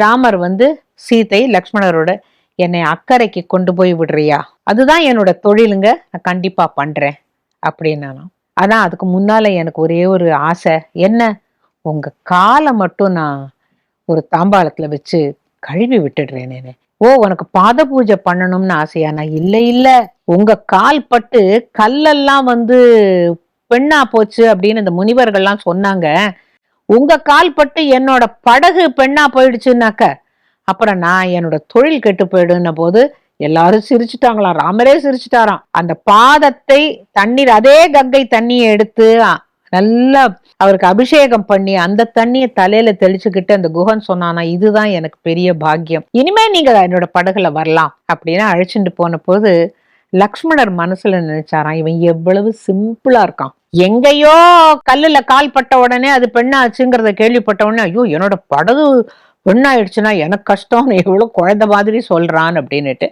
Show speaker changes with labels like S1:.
S1: ராமர் வந்து சீதை லக்ஷ்மணரோட என்னை அக்கறைக்கு கொண்டு போய் விடுறியா? அதுதான் என்னோட தொழிலுங்க. நான் கண்டிப்பா பண்றேன். அப்படின்னு அதான் அதுக்கு முன்னால எனக்கு ஒரே ஒரு ஆசை. என்ன? உங்க காலை மட்டும் நான் ஒரு தாம்பாளத்துல வச்சு கழுவி விட்டுடுறேன் ஓ உனக்கு பாத பூஜை பண்ணணும்னு ஆசையா? நான் இல்ல இல்ல. உங்க கால் பட்டு கல்லெல்லாம் வந்து பெண்ணா போச்சு அப்படின்னு இந்த முனிவர்கள்லாம் சொன்னாங்க. உங்க கால் பட்டு என்னோட படகு பெண்ணா போயிடுச்சுன்னாக்க அப்புறம் நான் என்னோட தொழில் கெட்டு போயிடுன போது எல்லாரும் சிரிச்சுட்டாங்களாம். ராமரே சிரிச்சுட்டாராம். அந்த பாதத்தை தண்ணீர் அதே கங்கை தண்ணியை எடுத்து நல்லா அவருக்கு அபிஷேகம் பண்ணி அந்த தண்ணியை தலையில தெளிச்சுக்கிட்டு அந்த குகன் சொன்னானா இதுதான் எனக்கு பெரிய பாக்கியம். இனிமே நீங்க என்னோட படகுல வரலாம். அப்படின்னு அழைச்சிட்டு போன போது லக்ஷ்மணர் மனசுல நினைச்சாராம் இவன் எவ்வளவு சிம்பிளா இருக்கான். எங்கேயோ கல்லுல கால் பட்ட உடனே அது பெண்ணாச்சுங்கிறத கேள்விப்பட்ட உடனே ஐயோ என்னோட படகு பெண்ணாயிடுச்சுன்னா எனக்கு கஷ்டம் எவ்வளவு குழந்தை மாதிரி சொல்றான் அப்படின்னுட்டு